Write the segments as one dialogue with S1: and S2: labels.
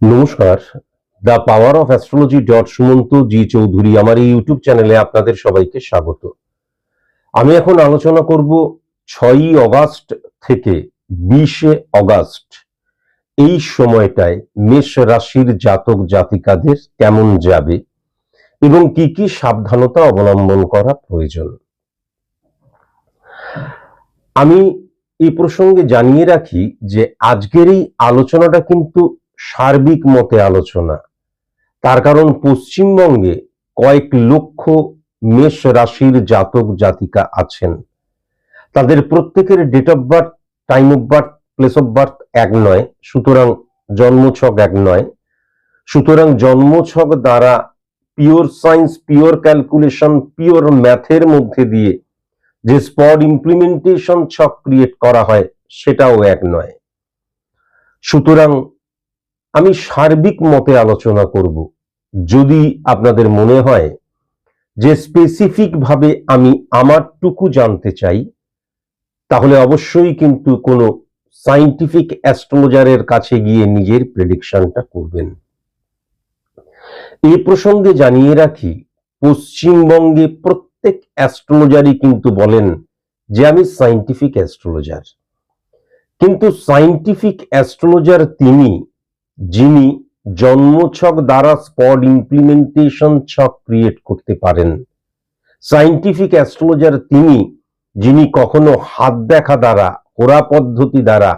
S1: নমস্কার। The power of astrology dot Sumanta ji Chowdhury আমার এই ইউটিউব চ্যানেলে আপনাদের সবাইকে স্বাগত। আমি এখন আলোচনা করব ছয়ই অগাস্ট থেকে বিশে অগাস্ট। এই সময়টায় মেষ রাশির জাতক জাতিকাদের কেমন যাবে এবং কি কি সাবধানতা অবলম্বন করা প্রয়োজন? আমি এই প্রসঙ্গে জানিয়ে রাখি যে আজকের এই আলোচনাটা কিন্তু সার্বিক মতে আলোচনা। তার কারণ পশ্চিমবঙ্গে কয়েক লক্ষ মেষ রাশির জাতক জাতিকা আছেন। তাদের প্রত্যেকের date of birth time of birth place of birth এক নয়, সুতরাং জন্মছক এক নয়। সুতরাং জন্মছক দ্বারা pure science pure calculation pure ম্যাথের মধ্যে দিয়ে যে স্পট ইমপ্লিমেন্টেশন ছক ক্রিয়েট করা হয়, সেটাও এক নয়। সুতরাং আমি সার্বিক মতে আলোচনা করব। যদি আপনাদের মনে হয় যে স্পেসিফিক ভাবে আমি আমারটুকু জানতে চাই, তাহলে অবশ্যই কিন্তু কোনো সাইন্টিফিক অ্যাস্ট্রোলজারের কাছে গিয়ে নিজের প্রেডিকশনটা করবেন। এই প্রসঙ্গে জানিয়ে রাখি, পশ্চিমবঙ্গে প্রত্যেক অ্যাস্ট্রোলজারই কিন্তু বলেন যে আমি সাইন্টিফিক অ্যাস্ট্রোলজার কিন্তু সাইন্টিফিক অ্যাস্ট্রোলজার তিনি যিনি জন্মছক দ্বারা স্পট ইমপ্লিমেন্টেশন ছক ক্রিয়েট করতে পারেন। সাইন্টিফিক অ্যাস্ট্রোলজার তিনি, যিনি কখনো হাত দেখা দ্বারা হোরা পদ্ধতি দ্বারা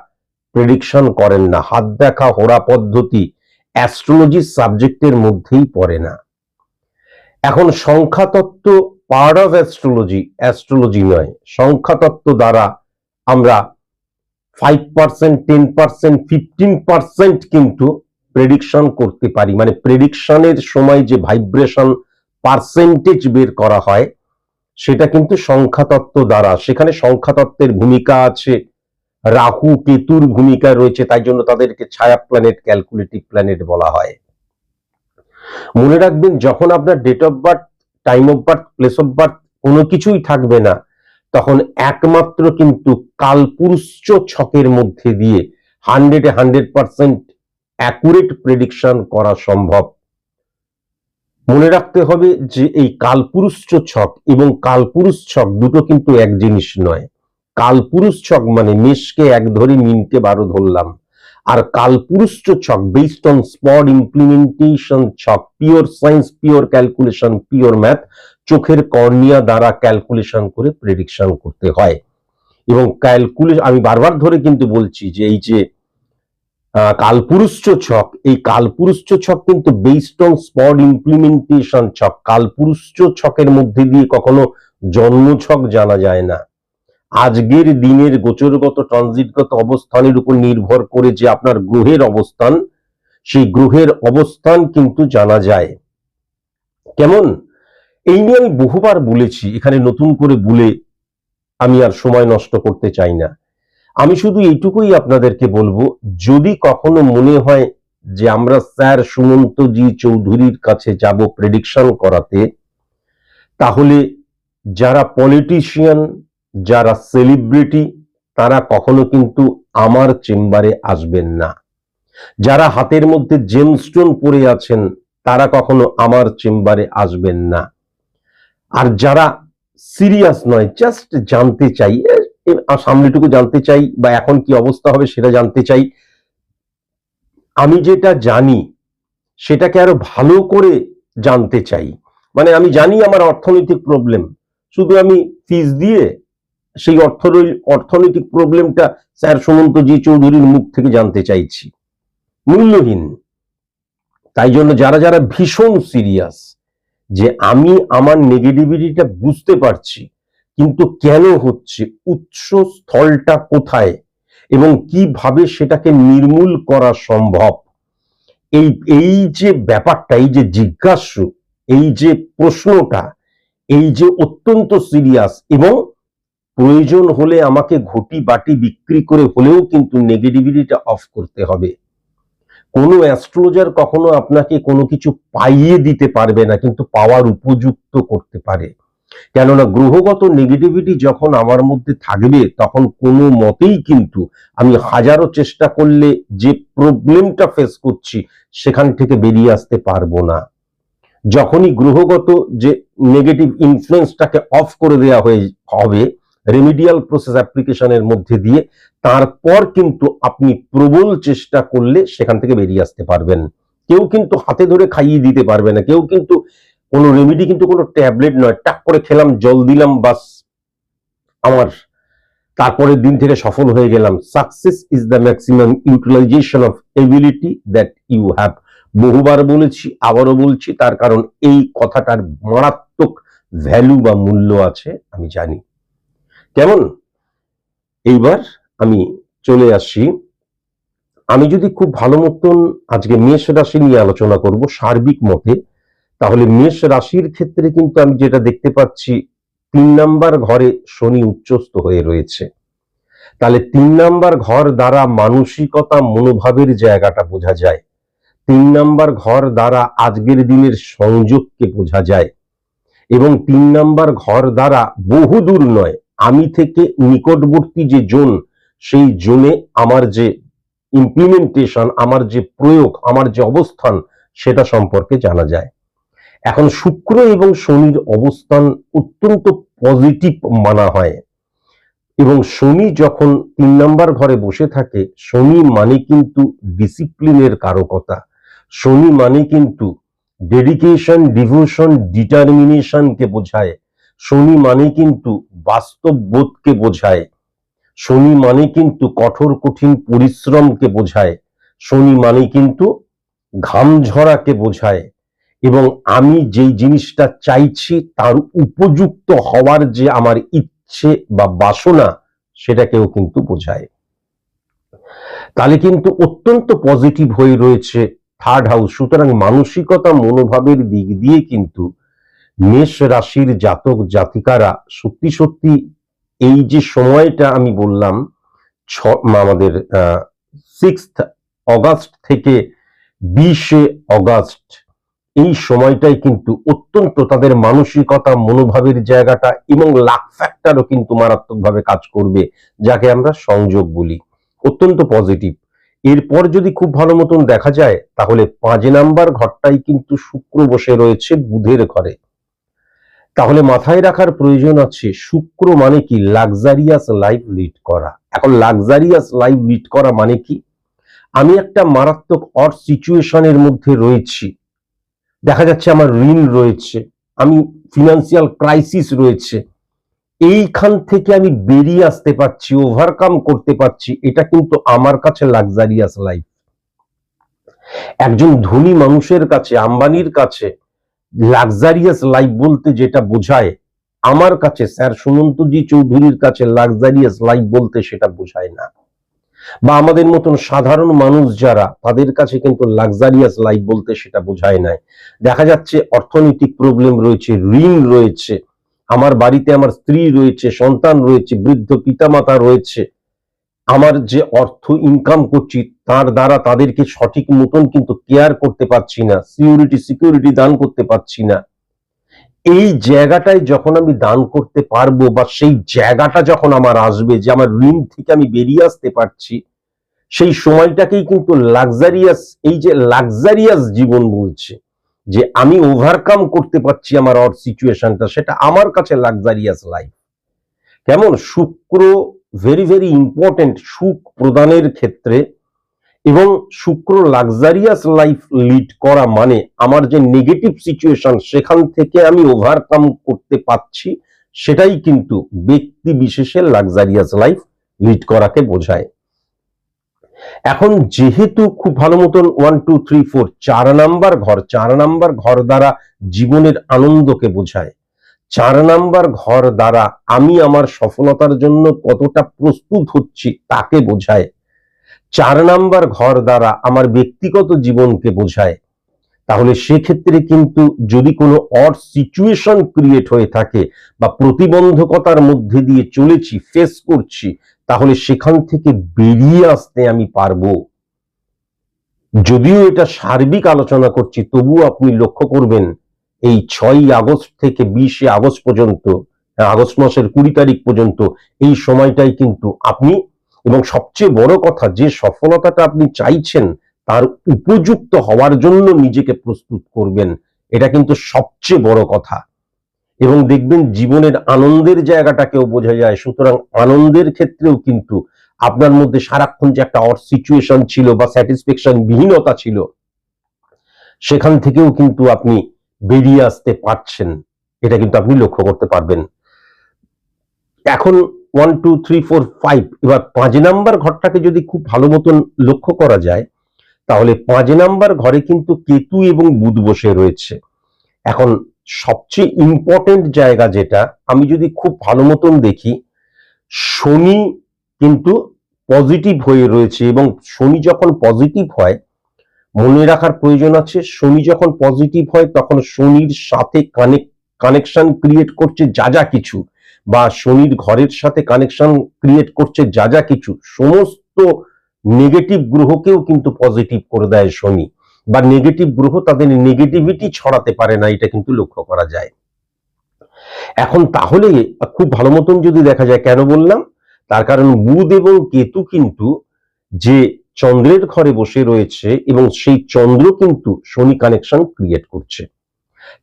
S1: প্রেডিকশন করেন না। হাত দেখা হোরা পদ্ধতি অ্যাস্ট্রোলজি সাবজেক্টের মধ্যেই পড়ে না। এখন সংখ্যাতত্ত্ব পার্ট অফ অ্যাস্ট্রোলজি অ্যাস্ট্রোলজি নয়, সংখ্যাতত্ত্ব দ্বারা আমরা five percent ten percent fifteen percent কিন্তু প্রেডিকশন করতে পারি। মানে প্রেডিকশনের সময় যে ভাইব্রেশন পার্সেন্টেজ বের করা হয়, সেটা কিন্তু সংখ্যাতত্ত্ব দ্বারা। সেখানে সংখ্যাতত্ত্বের ভূমিকা আছে, রাহু, কেতুর ভূমিকা রয়েছে, তাই জন্য তাদেরকে ছায়া প্ল্যানেট ক্যালকুলেটিভ প্ল্যানেট বলা হয়। মনে রাখবেন, যখন আপনার date of birth time of birth place of birth কোনো কিছুই থাকবে না তখন একমাত্র কিন্তু কালপুরুষ ছকের মধ্যে দিয়ে হান্ড্রেডে হান্ড্রেড পার্সেন্ট অ্যাকুরেট প্রেডিকশন করা সম্ভব। মনে রাখতে হবে যে এই কালপুরুষ ছক এবং কালপুরুষ ছক দুটো কিন্তু এক জিনিস নয়। কালপুরুষ ছক মানে মেষকে এক ধরে মিনকে বারো ধরলাম। আর কালপুরুষ ছক বেসড অন স্পট ইমপ্লিমেন্টেশন ছক pure science pure calculation pure math চোখের কর্নিয়া দ্বারা ক্যালকুলেশন করে প্রেডিকশন করতে হয়। এবং ক্যালকুলেশন আমি বারবার ধরে কিন্তু বলছি যে এই যে কালপুরুষ ছক, এই কালপুরুষ ছক কিন্তু বেসড অন স্পট ইমপ্লিমেন্টেশন ছক। কালপুরুষ ছকের মধ্যে দিয়ে কখনো জন্ম ছক জানা যায় না। আজকের দিনের গোচরগত ট্রানজিটগত অবস্থানের উপর নির্ভর করে যে আপনার গ্রহের অবস্থান, সেই গ্রহের অবস্থান কিন্তু জানা যায়। কেমন? এই নিয়ে আমি বহুবার বলেছি, এখানে নতুন করে বলে আমি আর সময় নষ্ট করতে চাই না। আমি শুধু এইটুকুই আপনাদেরকে বলব, যদি কখনো মনে হয় যে আমরা স্যার সুমন্ত জি চৌধুরীর কাছে যাব প্রেডিকশন করাতে, তাহলে যারা পলিটিশিয়ান যারা সেলিব্রিটি তারা কখনো কিন্তু আমার চেম্বারে আসবেন না। যারা হাতের মধ্যে জেমস্টোন পরে আছেন, তারা কখনো আমার চেম্বারে আসবেন না। আর যারা সিরিয়াস নয় জাস্ট জানতে চাই সামনেটুকু জানতে চাই বা এখন কি অবস্থা হবে সেটা জানতে চাই। আমি যেটা জানি, সেটাকে আরও ভালো করে জানতে চাই। মানে আমি জানি আমার অর্থনৈতিক প্রবলেম শুধু আমি ফিস দিয়ে সেই অর্থ অর্থনৈতিক প্রবলেমটা স্যার সুমন্ত জি চৌধুরীর মুখ থেকে জানতে চাইছি। মূল্যহীন। তাই জন্য যারা যারা ভীষণ সিরিয়াস যে আমি আমার নেগেটিভিটিটা বুঝতে পারছি, কিন্তু কেন হচ্ছে, উৎস স্থলটা কোথায়, এবং কীভাবে সেটাকে নির্মূল করা সম্ভব? এই এই যে ব্যাপারটা, এই যে জিজ্ঞাসু, এই যে প্রশ্নটা, এই যে অত্যন্ত সিরিয়াস এবং প্রয়োজন হলে আমাকে ঘটি বাটি বিক্রি করে হলেও কিন্তু নেগেটিভিটিটা অফ করতে হবে। কোনো অ্যাস্ট্রোলজার কখনো আপনাকে কোনো কিছু পাইয়ে দিতে পারবে না, কিন্তু পাওয়ার উপযুক্ত করতে পারে। কেননা গ্রহগত নেগেটিভিটি যখন আমার মধ্যে থাকবে, তখন কোনো মতেই কিন্তু আমি হাজারো চেষ্টা করলে যে প্রবলেমটা ফেস করছি, সেখান থেকে বেরিয়ে আসতে পারব না। যখনই গ্রহগত যে নেগেটিভ ইনফ্লুয়েন্সটাকে অফ করে দেওয়া হয়ে, হবে রেমিডিয়াল প্রসেস অ্যাপ্লিকেশনের মধ্যে দিয়ে তারপর কিন্তু আপনি প্রবল চেষ্টা করলে সেখান থেকে বেরিয়ে আসতে পারবেন। কেউ কিন্তু হাতে ধরে খাইয়ে দিতে পারবে না। কেউ কিন্তু কোনো রেমিডি কিন্তু কোনো ট্যাবলেট নয়। টাক করে খেলাম, জল দিলাম, বাস। আমার তারপরের দিন থেকে সফল হয়ে গেলাম। Success is the maximum utilization of ability that you have বহুবার বলেছি, আবারও বলছি, তার কারণ এই কথাটার মারাত্মক ভ্যালু বা মূল্য আছে, আমি জানি। কেমন? এইবার আমি চলে আসি। আমি যদি খুব ভালো মতন আজকে মেষ রাশি নিয়ে আলোচনা করব সার্বিক মতে, তাহলে মেষ রাশির ক্ষেত্রে কিন্তু আমি যেটা দেখতে পাচ্ছি, তিন নাম্বার ঘরে শনি উচ্চস্থ হয়ে রয়েছে। তাহলে তিন নাম্বার ঘর দ্বারা মানসিকতা, মনোভাবের জায়গাটা বোঝা যায়। তিন নাম্বার ঘর দ্বারা আজকের দিনের সংযোগকে বোঝা যায়। এবং তিন নাম্বার ঘর দ্বারা বহুদূর নয়, আমি থেকে নিকটবর্তী যে জোন সেই জোনে আমার যে ইমপ্লিমেন্টেশন আমার যে প্রয়োগ, আমার যে অবস্থান, সেটা সম্পর্কে জানা যায়। এখন শুক্র এবং শনির অবস্থান অত্যন্ত পজিটিভ মানা হয়। এবং শনি যখন তিন নাম্বার ঘরে বসে থাকে, শনি মানে কিন্তু ডিসিপ্লিনের কারকতা। শনি মানে কিন্তু ডেডিকেশন ডিভোশন ডিটারমিনেশনকে বোঝায়। শনি মানে কিন্তু বাস্তব বোধকে বোঝায়। শনি মানে কিন্তু কঠোর, কঠিন পরিশ্রমকে বোঝায়। শনি মানে কিন্তু ঘাম ঝরাকে বোঝায়। এবং আমি যেই জিনিসটা চাইছি, তার উপযুক্ত হওয়ার যে আমার ইচ্ছে বা বাসনা, সেটাকেও কিন্তু বোঝায়। তাহলে কিন্তু অত্যন্ত পজিটিভ হয়ে রয়েছে থার্ড হাউস। সুতরাং মানসিকতা, মনোভাবের দিক দিয়ে কিন্তু মেষ রাশির জাতক, জাতিকারা সত্যি সত্যি এই যে সময়টা আমি বললাম, ছ, আমাদের সিক্সথ অগাস্ট থেকে বিশে অগাস্ট এই সময়টাই কিন্তু অত্যন্ত তাদের মানসিকতা, মনোভাবের জায়গাটা এবং লাক ফ্যাক্টরও কিন্তু মারাত্মকভাবে কাজ করবে, যাকে আমরা সংযোগ বলি। অত্যন্ত পজিটিভ এরপর যদি খুব ভালো মতন দেখা যায়, তাহলে পাঁচ নাম্বার ঘরটাই কিন্তু শুক্র বসে রয়েছে বুধের ঘরে। তাহলে মাথায় রাখার প্রয়োজন আছে শুক্র মানে কি? লাক্সারিয়াস লাইফ লিড করা। এখন লাক্সারিয়াস লাইফ লিড করা মানে কি? আমি একটা মারাত্মক অর সিচুয়েশনের মধ্যে রয়েছি। দেখা যাচ্ছে আমার ঋণ রয়েছে, আমি ফিনান্সিয়াল ক্রাইসিস রয়েছে। এইখান থেকে আমি বেরিয়ে আসতে পারছি ওভারকাম করতে পারছি, এটা কিন্তু আমার কাছে লাক্সারিয়াস লাইফ একজন ধনী মানুষের কাছে, আম্বানির কাছে লাক্সারিয়াস লাইফ বলতে যেটা বোঝায়, আমার কাছে, স্যার সুমন্তজি চৌধুরীর কাছে লাক্সারিয়াস লাইফ বলতে সেটা বোঝায় না। বা আমাদের মতন সাধারণ মানুষ যারা, তাদের কাছে কিন্তু লাক্সারিয়াস লাইফ বলতে সেটা বোঝায় নাই। দেখা যাচ্ছে অর্থনৈতিক প্রবলেম রয়েছে, ঋণ রয়েছে, আমার বাড়িতে আমার স্ত্রী রয়েছে, সন্তান রয়েছে, বৃদ্ধ পিতামাতা রয়েছে আমার যে অর্থ ইনকাম করছি, তার দ্বারা তাদেরকে সঠিক মতন কিন্তু কেয়ার করতে পারছি না সিকিউরিটি সিকিউরিটি দান করতে পারছি না। এই জায়গাটায় যখন আমি দান করতে পারব বা সেই জায়গাটা যখন আমার আসবে, যে আমার ঋণ থেকে আমি বেরিয়ে আসতে পারছি, সেই সময়টাকেই কিন্তু লাক্সারিয়াস এই যে লাক্সারিয়াস জীবন বলছে, যে আমি ওভারকাম করতে পারছি আমার অর সিচুয়েশনটা সেটা আমার কাছে লাক্সারিয়াস লাইফ কেমন? শুক্র ভেরি ভেরি ইম্পর্টেন্ট সুখ প্রদানের ক্ষেত্রে এবং শুক্র লাক্সারিয়াস লাইফ লিড করা মানে আমার যে নেগেটিভ সিচুয়েশন সেখান থেকে আমি ওভারকাম করতে পারছি, সেটাই কিন্তু ব্যক্তি বিশেষের লাক্সারিয়াস লাইফ লিড করাকে বোঝায়। এখন যেহেতু খুব ভালো মতন ওয়ান টু থ্রি ফোর চার নাম্বার ঘর, চার নাম্বার ঘর দ্বারা জীবনের আনন্দকে বোঝায় চার নাম্বার ঘর দ্বারা আমি আমার সফলতার জন্য কতটা প্রস্তুত হচ্ছি তাকে বোঝায়। চার নাম্বার ঘর দ্বারা আমার ব্যক্তিগত জীবনকে বোঝায়। তাহলে সেক্ষেত্রে কিন্তু যদি কোনো অড সিচুয়েশন ক্রিয়েট হয়ে থাকে বা প্রতিবন্ধকতার মধ্যে দিয়ে চলেছি, ফেস করছি, তাহলে সেখান থেকে বেরিয়ে আসতে আমি পারব। যদিও এটা সার্বিক আলোচনা করছি, তবুও আপনি লক্ষ্য করবেন এই ছয়ই আগস্ট থেকে বিশে আগস্ট পর্যন্ত, আগস্ট মাসের কুড়ি তারিখ পর্যন্ত এই সময়টাই কিন্তু আপনি, এবং সবচেয়ে বড় কথা যে সফলতাটা আপনি চাইছেন তার উপযুক্ত হওয়ার জন্য নিজেকে প্রস্তুত করবেন, এটা কিন্তু সবচেয়ে বড় কথা। এবং দেখবেন জীবনের আনন্দের জায়গাটাকেও বোঝা যায়, সুতরাং আনন্দের ক্ষেত্রেও কিন্তু আপনার মধ্যে সারাক্ষণ যে একটা অর সিচুয়েশন ছিল বা স্যাটিসফ্যাকশন বিহীনতা ছিল, সেখান থেকেও কিন্তু আপনি বেরিয়ে আসতে পারছেন, এটা কিন্তু আপনি লক্ষ্য করতে পারবেন। এখন one two three four five এবার পাঁচ নাম্বার ঘরটাকে যদি খুব ভালো মতন লক্ষ্য করা যায়, তাহলে পাঁচ নাম্বার ঘরে কিন্তু কেতু এবং বুধ বসে রয়েছে। এখন সবচেয়ে ইম্পর্টেন্ট জায়গা যেটা, আমি যদি খুব ভালো মতন দেখি, শনি কিন্তু পজিটিভ হয়ে রয়েছে এবং শনি যখন পজিটিভ হয় মনে রাখার প্রয়োজন আছে, শনি যখন পজিটিভ হয়, তখন শনির সাথে কানেকশন ক্রিয়েট করছে যা যা কিছু। বা শনির ঘরের সাথে কানেকশন ক্রিয়েট করছে যা যা কিছু। সমস্ত নেগেটিভ গ্রহকেও কিন্তু পজিটিভ করে দেয় শনি। বা নেগেটিভ গ্রহ তাদের নেগেটিভিটি ছড়াতে পারে না, এটা কিন্তু লক্ষ্য করা যায়। এখন তাহলে খুব ভালো মতন যদি দেখা যায়, কেন বললাম? তার কারণ বুধ এবং কেতু কিন্তু যে চন্দ্রের ঘরে বসে রয়েছে এবং সেই চন্দ্র কিন্তু শনি কানেকশন ক্রিয়েট করছে।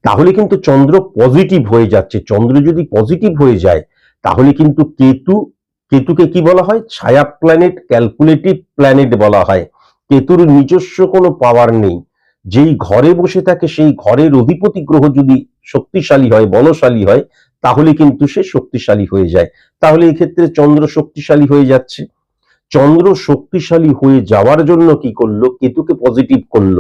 S1: তাহলে কিন্তু চন্দ্র পজিটিভ হয়ে যাচ্ছে। চন্দ্র যদি পজিটিভ হয়ে যায়, তাহলে কিন্তু কেতু, কেতুকে কি বলা হয়? ছায়া প্ল্যানেট ক্যালকুলেটিভ প্ল্যানেট বলা হয়। কেতুর নিজস্ব কোনো পাওয়ার নেই। যেই ঘরে বসে থাকে, সেই ঘরের অধিপতি গ্রহ যদি শক্তিশালী হয়, বলশালী হয়, তাহলে কিন্তু সে শক্তিশালী হয়ে যায়। তাহলে এই ক্ষেত্রে চন্দ্র শক্তিশালী হয়ে যাচ্ছে। চন্দ্র শক্তিশালী হয়ে যাওয়ার জন্য কি করল? কেতুকে পজিটিভ করল।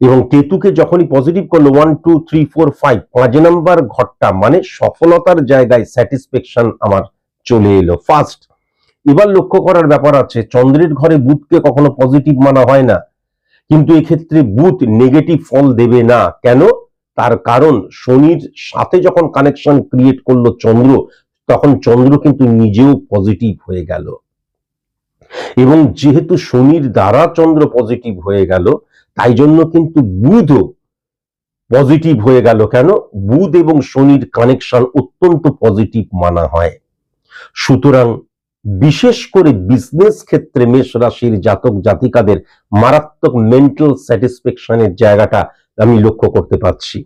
S1: এবং কেতুকে যখনই পজিটিভ করল one two three four five পাঁচ নাম্বার ঘরটা মানে সফলতার জায়গায় স্যাটিসফ্যাকশন আমার চলে এলো। ফার্স্ট এবার লক্ষ্য করার ব্যাপার আছে, চন্দ্রের ঘরে বুধকে কখনো পজিটিভ মানা হয় না। কিন্তু এক্ষেত্রে বুধ নেগেটিভ ফল দেবে না। কেন? তার কারণ, শনির সাথে যখন কানেকশন ক্রিয়েট করল চন্দ্র, তখন চন্দ্র কিন্তু নিজেও পজিটিভ হয়ে গেল। এবং যেহেতু শনির দ্বারা চন্দ্র পজিটিভ হয়ে গেল, তাই জন্য কিন্তু বুধও পজিটিভ হয়ে গেল কেন? বুধ এবং শনির কানেকশন অত্যন্ত পজিটিভ মানা হয়। সুতরাং বিশেষ করে বিজনেস ক্ষেত্রে মেষ রাশির জাতক জাতিকাদের মারাত্মক মেন্টাল স্যাটিসফ্যাকশনের জায়গাটা আমি লক্ষ্য করতে পারছি।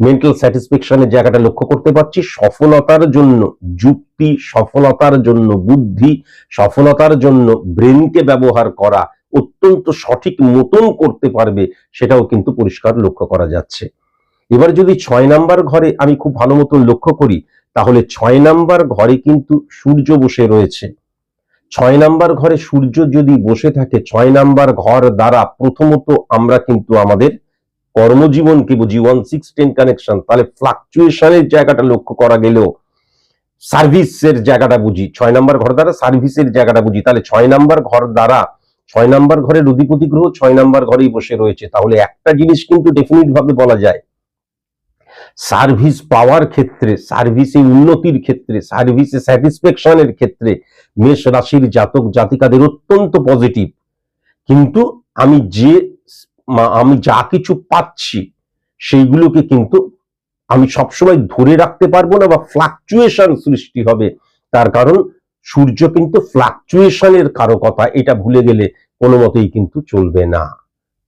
S1: মেন্টাল স্যাটিসফ্যাকশনের জায়গাটা লক্ষ্য করতে পারছি। সফলতার জন্য যুক্তি, সফলতার জন্য বুদ্ধি, সফলতার জন্য ব্রেনকে ব্যবহার করা অত্যন্ত সঠিক মতন করতে পারবে, সেটাও কিন্তু পরিষ্কার লক্ষ্য করা যাচ্ছে। এবার যদি ছয় নাম্বার ঘরে আমি খুব ভালো মতন লক্ষ্য করি, তাহলে ছয় নাম্বার ঘরে কিন্তু সূর্য বসে রয়েছে। ছয় নাম্বার ঘরে সূর্য যদি বসে থাকে, ছয় নাম্বার ঘর দ্বারা প্রথমত আমরা কিন্তু আমাদের কর্মজীবনকে বুঝি? ওয়ান সিক্স টেন কানেকশন তাহলে ফ্লাকচুয়েশনের জায়গাটা লক্ষ্য করা গেলেও সার্ভিসের জায়গাটা বুঝি। ছয় নাম্বার ঘর দ্বারা সার্ভিসের জায়গাটা বুঝি। তাহলে ছয় নাম্বার ঘর দ্বারা, ছয় নাম্বার ঘরের অধিপতি গ্রহ ছয় নাম্বার ঘরেই বসে রয়েছে। তাহলে একটা জিনিস কিন্তু ডেফিনিট ভাবে বলা যায়। সার্ভিস পাওয়ার ক্ষেত্রে সার্ভিসে উন্নতির ক্ষেত্রে সার্ভিসে স্যাটিসফ্যাকশনের ক্ষেত্রে মেষ রাশির জাতক জাতিকাদের অত্যন্ত পজিটিভ কিন্তু আমি যে আমি যা কিছু পাচ্ছি, সেইগুলোকে কিন্তু আমি সবসময় ধরে রাখতে পারব না বা ফ্লাকচুয়েশন সৃষ্টি হবে। তার কারণ সূর্য কিন্তু ফ্লাকচুয়েশনের কারকতা এটা ভুলে গেলে কোনো মতেই কিন্তু চলবে না।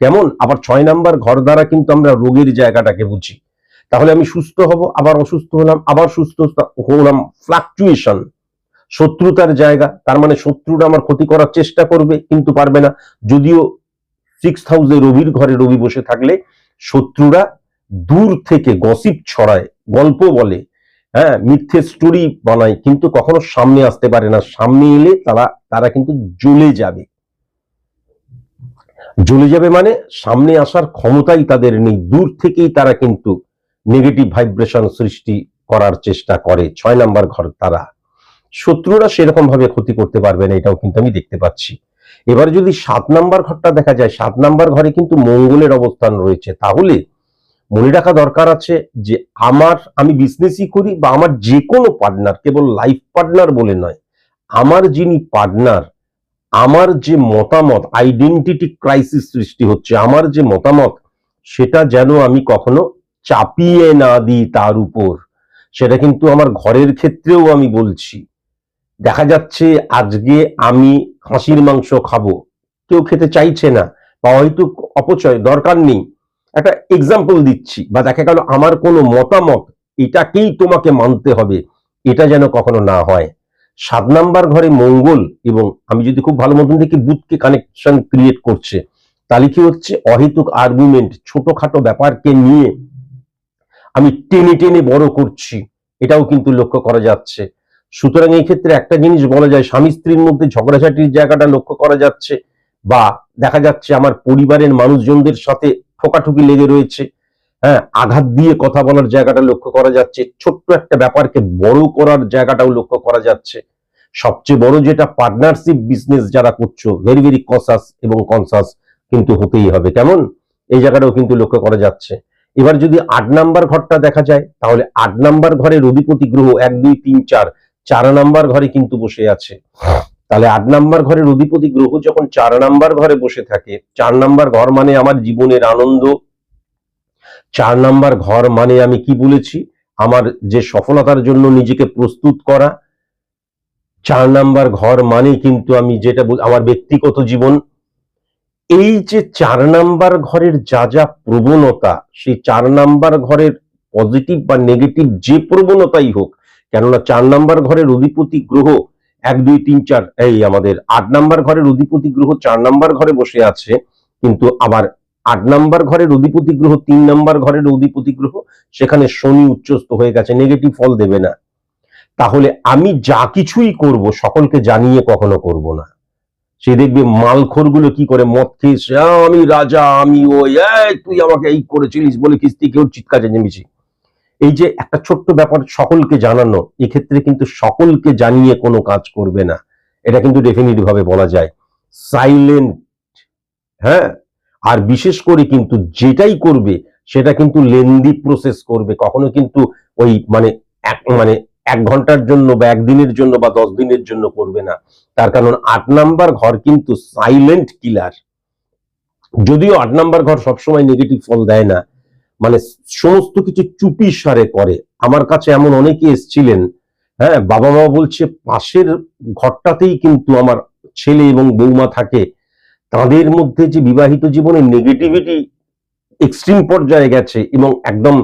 S1: কেমন? আবার ছয় নাম্বার ঘর দ্বারা কিন্তু আমরা রোগের জায়গাটাকে বুঝি। তাহলে আমি সুস্থ হব, আবার অসুস্থ হলাম, আবার সুস্থ হলাম ফ্লাকচুয়েশন শত্রুতার জায়গা, তার মানে শত্রুরা আমার ক্ষতি করার চেষ্টা করবে, কিন্তু পারবে না। যদিও সিক্স হাউসে রবির ঘরে রবি বসে থাকলে শত্রুরা দূর থেকে গসিপ ছড়ায়, গল্প বলে। হ্যাঁ মিথ্যে স্টোরি বানায়, কিন্তু কখনো সামনে আসতে পারে না। সামনে এলে তারা তারা কিন্তু জ্বলে যাবে। জ্বলে যাবে মানে সামনে আসার ক্ষমতাই তাদের নেই। দূর থেকেই তারা কিন্তু নেগেটিভ ভাইব্রেশন সৃষ্টি করার চেষ্টা করে। ছয় নাম্বার ঘর তারা। শত্রুরা সেরকম ভাবে ক্ষতি করতে পারবে না, এটাও কিন্তু আমি দেখতে পাচ্ছি। এবার যদি সাত নাম্বার ঘরটা দেখা যায়, সাত নাম্বার ঘরে কিন্তু মঙ্গলের অবস্থান রয়েছে। তাহলে মনে রাখা দরকার আছে যে আমার, আমি বিজনেসই করি বা আমার যে কোনো পার্টনার কেবল লাইফ পার্টনার বলে নয়, আমার যিনি পার্টনার আমার যে মতামত আইডেন্টিটি ক্রাইসিস সৃষ্টি হচ্ছে, আমার যে মতামত, সেটা যেন আমি কখনো চাপিয়ে না দিই তার উপর। সেটা কিন্তু আমার ঘরের ক্ষেত্রেও আমি বলছি। দেখা যাচ্ছে আজকে আমি খাসির মাংস খাব। কেউ খেতে চাইছে না, বা হয়তো অপচয়, দরকার নেই। একটা এক্সাম্পল দিচ্ছি, বা দেখা গেল আমার কোনো মতামত, এটাকেই তোমাকে মানতে হবে, এটা যেন কখনো না হয়। সাত নাম্বার ঘরে মঙ্গল, এবং আমি যদি খুব ভালো মতন দেখি বুথকে কানেকশন ক্রিয়েট করছে, তাহলে কি হচ্ছে? অহেতুক আর্গুমেন্ট ছোটখাটো ব্যাপারকে নিয়ে আমি টেনে টেনে বড় করছি, এটাও কিন্তু লক্ষ্য করা যাচ্ছে। সুতরাং এই ক্ষেত্রে একটা জিনিস বলা যায়, স্বামী স্ত্রীর মধ্যে ঝগড়াঝাটির জায়গাটা লক্ষ্য করা যাচ্ছে বা দেখা যাচ্ছে আমার পরিবারের মানুষজনদের সাথে ঠোকাঠুকি লেগে রয়েছে। হ্যাঁ আঘাত দিয়ে কথা বলার জায়গাটা লক্ষ্য করা যাচ্ছে, ছোট্ট একটা ব্যাপারকে বড় করার জায়গাটাও লক্ষ্য করা যাচ্ছে। সবচেয়ে বড় যেটা পার্টনারশিপ বিজনেস যারা করছ ভেরি ভেরি কসাস এবং কনসাস কিন্তু হতেই হবে। কেমন? এই জায়গাটাও কিন্তু লক্ষ্য করা যাচ্ছে। এবার যদি আট নাম্বার ঘরটা দেখা যায়, তাহলে আট নাম্বার ঘরের অধিপতি গ্রহ এক, দুই, তিন, চার চার নাম্বার ঘরে কিন্তু বসে আছে। তাহলে আট নাম্বার ঘরের অধিপতি গ্রহ যখন চার নাম্বার ঘরে বসে থাকে চার নাম্বার ঘর মানে আমার জীবনের আনন্দ। চার নাম্বার ঘর মানে আমি কি বলেছি? আমার যে সফলতার জন্য নিজেকে প্রস্তুত করা। চার নাম্বার ঘর মানে কিন্তু আমি যেটা আমার ব্যক্তিগত জীবন। এই যে চার নাম্বার ঘরের যা যা প্রবণতা সেই চার নাম্বার ঘরের পজিটিভ বা নেগেটিভ যে প্রবণতাই হোক কেননা চার নাম্বার ঘরের অধিপতি গ্রহ এক, দুই, তিন, চার, এই আমাদের আট নাম্বার ঘরের অধিপতি গ্রহ চার নাম্বার ঘরে বসে আছে, কিন্তু আবার আট নাম্বার ঘরের অধিপতি গ্রহ, তিন নাম্বার ঘরের অধিপতি গ্রহ, সেখানে শনি উচ্চস্ত হয়ে গেছে নেগেটিভ ফল দেবে না। তাহলে আমি যা কিছুই করব, সকলকে জানিয়ে কখনো করব না। সে দেখবে মালখোরগুলো কি করে, মদ খেয়েছে আমি রাজা, আমি ওই তুই আমাকে এই করেছিলিস বলে কিস্তি কেউ চিৎকার চেঁচেমেচি। এই যে একটা ছোট্ট ব্যাপার সকলকে জানানো, এক্ষেত্রে কিন্তু সকলকে জানিয়ে কোনো কাজ করবে না। এটা কিন্তু ডেফিনিট ভাবে বলা যায়। সাইলেন্ট হ্যাঁ? আর বিশেষ করে কিন্তু যেটাই করবে, সেটা কিন্তু লেন্দি প্রসেস করবে। কখনো কিন্তু ওই মানে এক মানে এক ঘণ্টার জন্য বা একদিনের জন্য বা দশ দিনের জন্য করবে না। তার কারণ আট নাম্বার ঘর কিন্তু সাইলেন্ট কিলার যদিও আট নাম্বার ঘর সবসময় নেগেটিভ ফল দেয় না মানে সমস্ত কিছু চুপি সারে করে। আমার কাছে এমন অনেকে এসছিলেন হ্যাঁ বাবা মা বলছে, পাশের ঘরটাতেই কিন্তু আমার ছেলে এবং বৌমা থাকে। তাদের মধ্যে যে বিবাহিত জীবনে নেগেটিভিটি এক্সট্রিম পর্যায়ে গেছে এবং একদম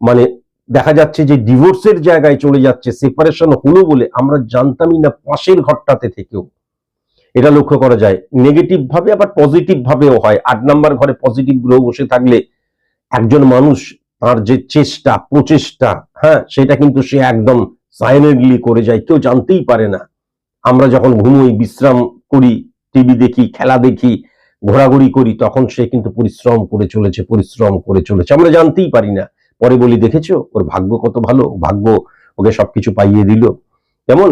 S1: মানে দেখা যাচ্ছে যে ডিভোর্সের জায়গায় চলে যাচ্ছে সেপারেশন হলো বলে আমরা জানতামই না পাশের ঘরটাতে থেকেও। এটা লক্ষ্য করা যায়। নেগেটিভ ভাবে আবার পজিটিভ ভাবেও হয়। আট নাম্বার ঘরে পজিটিভ গ্রহ বসে থাকলে একজন মানুষ তার যে চেষ্টা, প্রচেষ্টা হ্যাঁ সেটা কিন্তু সে একদম সাইলেন্টলি করে যায়, কেউ জানতেই পারে না। আমরা যখন ঘুমোই, বিশ্রাম করি, টিভি দেখি, খেলা দেখি, ঘোরাঘুরি করি, তখন সে কিন্তু পরিশ্রম করে চলেছে, পরিশ্রম করে চলেছে। আমরা জানতেই পারি না। পরে বলি, দেখেছ? ওর ভাগ্য কত ভালো। ভাগ্য ওকে সবকিছু পাইয়ে দিল। যেমন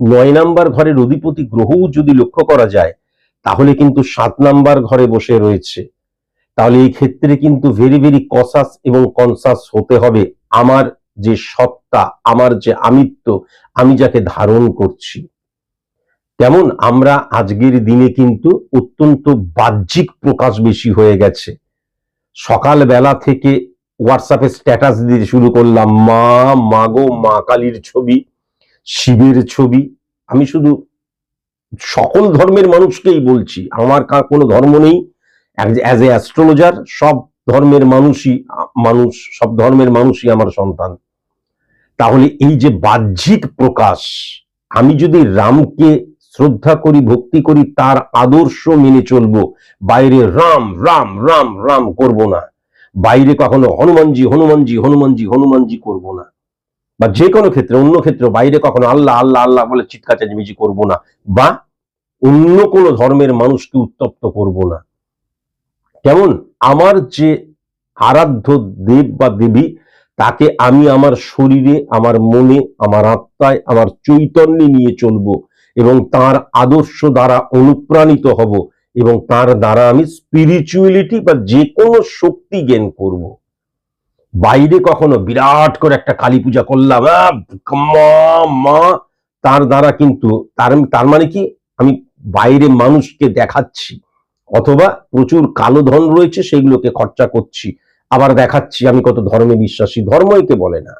S1: নয় নাম্বার ঘরের অধিপতি গ্রহও যদি লক্ষ্য করা যায়, তাহলে কিন্তু সাত নাম্বার ঘরে বসে রয়েছে। তাহলে এই ক্ষেত্রে কিন্তু ভেরি ভেরি কসাস এবং কনসাস হতে হবে। আমার যে সত্তা, আমার যে আমিত্ব, আমি যাকে ধারণ করছি। তেমন আমরা আজকের দিনে কিন্তু অত্যন্ত বাহ্যিক প্রকাশ বেশি হয়ে গেছে। সকাল বেলা থেকে হোয়াটসঅ্যাপে স্ট্যাটাস দিতে শুরু করলাম। মা মাগো মা কালীর ছবি, শিবের ছবি। আমি শুধু সকল ধর্মের মানুষকেই বলছি। আমার কোনো ধর্ম নেই। অ্যাজ এ অ্যাস্ট্রোলজার সব ধর্মের মানুষই, মানুষ, সব ধর্মের মানুষই আমার সন্তান। তাহলে এই যে বাহ্যিক প্রকাশ, আমি যদি রামকে শ্রদ্ধা করি, ভক্তি করি, তার আদর্শ মেনে চলবো। বাইরে রাম রাম রাম রাম করব না। বাইরে কখনো হনুমানজি হনুমানজি হনুমানজি হনুমানজি করব না। বা যে কোনো ক্ষেত্রে, অন্য ক্ষেত্রে, বাইরে কখনো আল্লাহ আল্লাহ আল্লাহ বলে চিৎকার চেঁচামেচি করব না। বা অন্য কোনো ধর্মের মানুষকে উত্তপ্ত করব না। কেমন আমার যে আরাধ্য দেব বা দেবী, তাকে আমি আমার শরীরে, আমার মনে, আমার আত্মায়, আমার চৈতন্যে নিয়ে চলবো এবং তার আদর্শ দ্বারা অনুপ্রাণিত হব এবং তার দ্বারা আমি স্পিরিচুয়ালিটি বা যে কোনো শক্তি জ্ঞান করব। বাইরে কখনো বিরাট করে একটা কালী পূজা করলাম মা। তার দ্বারা কিন্তু, তার তার মানে কি? আমি বাইরে মানুষকে দেখাচ্ছি। অথবা প্রচুর কালো ধন রয়েছে, সেগুলোকে খরচা করছি। আবার দেখাচ্ছি, আমি কত ধর্মে বিশ্বাসী ধর্ম একে বলে না।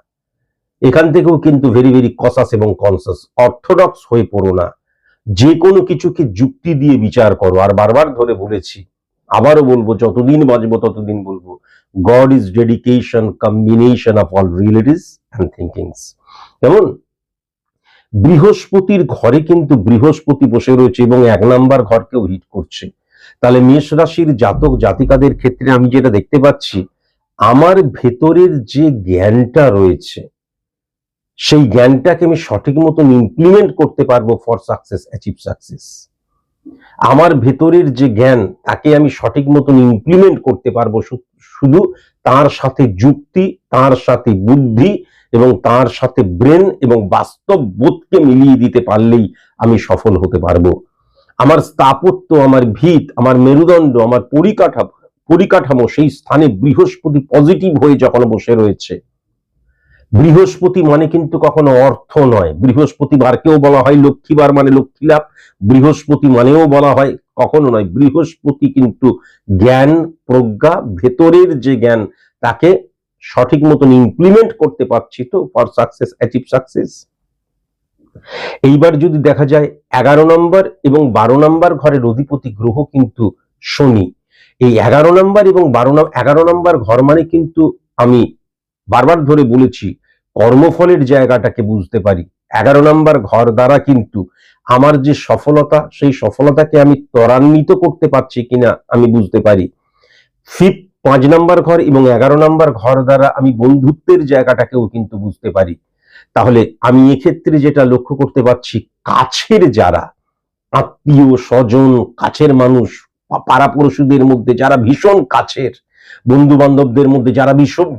S1: এখান থেকেও কিন্তু ভেরি ভেরি কসাস এবং কনসাস অর্থোডক্স হয়ে পড়ো না। যে কোনো কিছুকে যুক্তি দিয়ে বিচার করো। আর বারবার ধরে বলেছি, আবারও বলব, যতদিন বাঁচবো ততদিন বলব God is dedication combination of all realities and thinkings যেমন বৃহস্পতির ঘরে কিন্তু বৃহস্পতি বসে রয়েছে এবং এক নাম্বার ঘরকেও হিট করছে। তাহলে মেষ রাশির জাতক জাতিকাদের ক্ষেত্রে আমি যেটা দেখতে পাচ্ছি, আমার ভেতরের যে জ্ঞানটা রয়েছে, সেই জ্ঞানটাকে আমি সঠিক মতন ইমপ্লিমেন্ট করতে পারব ফর সাকসেস অ্যাচিভ সাকসেস আমার ভেতরের যে জ্ঞান, তাকে আমি সঠিক মতন ইমপ্লিমেন্ট করতে পারব শুধু তার সাথে যুক্তি, তার সাথে বুদ্ধি এবং তার সাথে ব্রেন এবং বাস্তব বোধকে মিলিয়ে দিতে পারলেই আমি সফল হতে পারব। আমার স্থাপত্য, আমার ভিত, আমার মেরুদণ্ড, আমার পরিকাঠামো পরিকাঠামো সেই স্থানে বৃহস্পতি পজিটিভ হয়ে যখন বসে রয়েছে। বৃহস্পতি মানে কিন্তু কখনো অর্থ নয়। বৃহস্পতি বারকেও বলা হয় লক্ষ্মীবার মানে লক্ষ্মী লাভ বৃহস্পতি মানেও বলা হয় কখনো নয়। বৃহস্পতি কিন্তু জ্ঞান, প্রজ্ঞা, ভেতরের যে জ্ঞান, তাকে সঠিক মতন ইমপ্লিমেন্ট করতে পারছি তো ফর সাকসেস অ্যাচিভ সাকসেস এইবার যদি দেখা যায় এগারো নম্বর এবং বারো নম্বর ঘরের অধিপতি গ্রহ কিন্তু শনি। এই এগারো নম্বর এবং বারো এগারো নম্বর ঘর মানে কিন্তু আমি বারবার ধরে বলেছি, কর্মফলের জায়গাটাকে বুঝতে পারি। এগারো নম্বর ঘর দ্বারা কিন্তু আমার যে সফলতা, সেই সফলতাকে আমি ত্বরান্বিত করতে পারছি কিনা আমি বুঝতে পারি। ফিফ পাঁচ নম্বর ঘর এবং এগারো নম্বর ঘর দ্বারা আমি বন্ধুত্বের জায়গাটাকেও কিন্তু বুঝতে পারি। তাহলে আমি এক্ষেত্রে যেটা লক্ষ্য করতে পারছি, কাছের যারা আত্মীয় স্বজন, কাছের মানুষ, পা- পাড়াপড়শিদের মধ্যে যারা ভীষণ কাছের বন্ধু বান্ধবদের মধ্যে যারা ভীষণ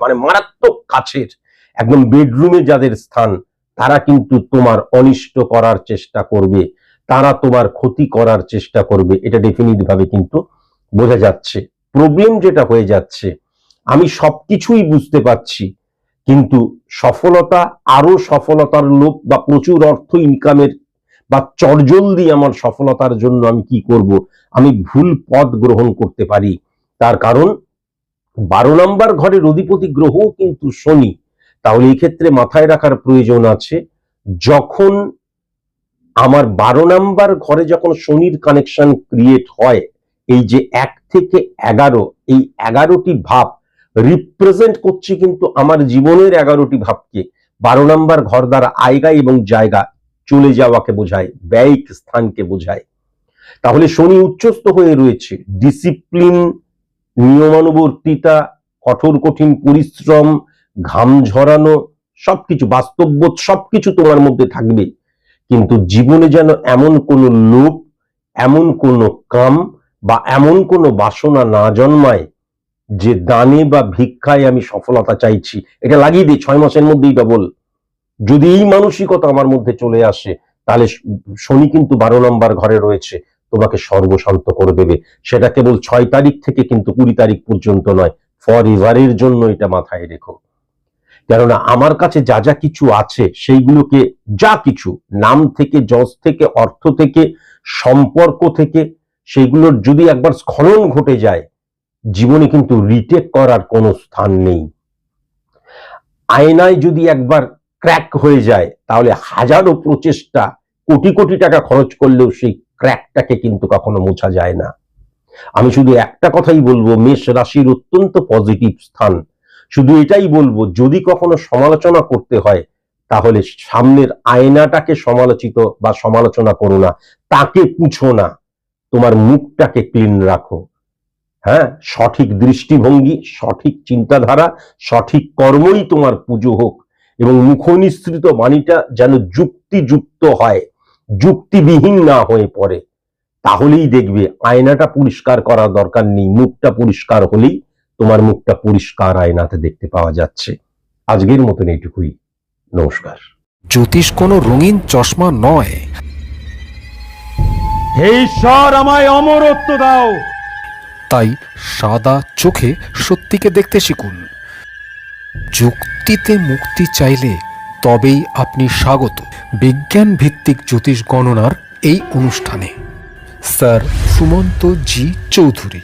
S1: মানে মারাত্মক কাছের, একদম বেডরুমে যাদের স্থান, তারা কিন্তু তোমার অনিষ্ট করার চেষ্টা করবে, তারা তোমার ক্ষতি করার চেষ্টা করবে। এটা ডেফিনিট ভাবে কিন্তু বোঝা যাচ্ছে। প্রবলেম যেটা হয়ে যাচ্ছে, আমি সবকিছুই বুঝতে পারছি কিন্তু সফলতা আরও সফলতার লোক বা প্রচুর অর্থ ইনকামের বা চটজলদি আমার সফলতার জন্য আমি কি করব? আমি ভুল পথ গ্রহণ করতে পারি। তার কারণ, বারো নম্বর ঘরের অধিপতি গ্রহও কিন্তু শনি। তাহলে এই ক্ষেত্রে মাথায় রাখার প্রয়োজন আছে, যখন আমার বারো নাম্বার ঘরে যখন শনির কানেকশন ক্রিয়েট হয়, এই যে এক থেকে এগারো, এই এগারোটি ভাব রিপ্রেজেন্ট করছি কিন্তু আমার জীবনের এগারোটি ভাবকে। বারো নাম্বার ঘর দ্বারা আয়গা এবং জায়গা চলে যাওয়াকে বোঝায়, ব্যয়িক স্থানকে বোঝায়। তাহলে শনি উচ্চস্ত হয়ে রয়েছে। ডিসিপ্লিন নিয়মানুবর্তিতা, কঠোর কঠিন পরিশ্রম, ঘাম ঝরানো, সবকিছু, বাস্তববোধ সবকিছু তোমার মধ্যে থাকবে। কিন্তু জীবনে যেন এমন কোনো লোভ, এমন কোনো কাম বা এমন কোনো বাসনা না জন্মায় যে দানে বা ভিক্ষায় আমি সফলতা চাইছি, এটা লাগিয়ে দিই, ছয় মাসের মধ্যেই ডবল যদি এই মানসিকতা আমার মধ্যে চলে আসে, তাহলে শনি কিন্তু বারো নম্বর ঘরে রয়েছে, তোমাকে সর্বশান্ত করে দেবে। সেটা কেবল ছয় তারিখ থেকে কিন্তু কুড়ি তারিখ পর্যন্ত নয় ফর এভারের জন্য এটা মাথায় রেখো। কেননা আমার কাছে যা যা কিছু আছে, সেইগুলোকে যা কিছু, নাম থেকে, যশ থেকে, অর্থ থেকে, সম্পর্ক থেকে, সেইগুলোর যদি একবার স্খলন ঘটে যায় জীবনে কিন্তু রিটেক করার কোনো স্থান নেই। আয়নায় যদি একবার ক্র্যাক হয়ে যায়, তাহলে হাজারো প্রচেষ্টা, কোটি কোটি টাকা খরচ করলেও সেই ক্র্যাকটাকে কিন্তু কখনো মোছা যায় না। আমি শুধু একটা কথাই বলব, মেষ রাশির অত্যন্ত পজিটিভ স্থান। শুধু এটাই বলব, যদি কখনো সমালোচনা করতে হয়, তাহলে সামনের আয়নাটাকে সমালোচিত বা সমালোচনা করো না, তাকে পুছো না। তোমার মুখটাকে ক্লিন রাখো। হ্যাঁ সঠিক দৃষ্টিভঙ্গি সঠিক চিন্তাধারা সঠিক কর্মই তোমার পুজো হোক এবং মুখনিসৃত বাণীটা যেন যুক্তিযুক্ত হয় যুক্তিবিহীন না হয়ে পড়ে তাহলেই দেখবে আয়নাটা পরিষ্কার করার দরকার নেই মুখটা পরিষ্কার হলেই তোমার মুখটা পরিষ্কার আয়নাতে দেখতে পাওয়া যাচ্ছে। আজকের মতন এইটুকুই। নমস্কার।
S2: জ্যোতিষ কোনো রঙিন চশমা নয়।
S3: হে ঈশ্বর আমায় অমরত্ব দাও।
S2: তাই সাদা চোখে সত্যিকে দেখতে শিখুন। যুক্তিতে মুক্তি চাইলে তবেই আপনি স্বাগত। বিজ্ঞান ভিত্তিক জ্যোতিষ গণনার এই অনুষ্ঠানে স্যার সুমন্ত জি চৌধুরী।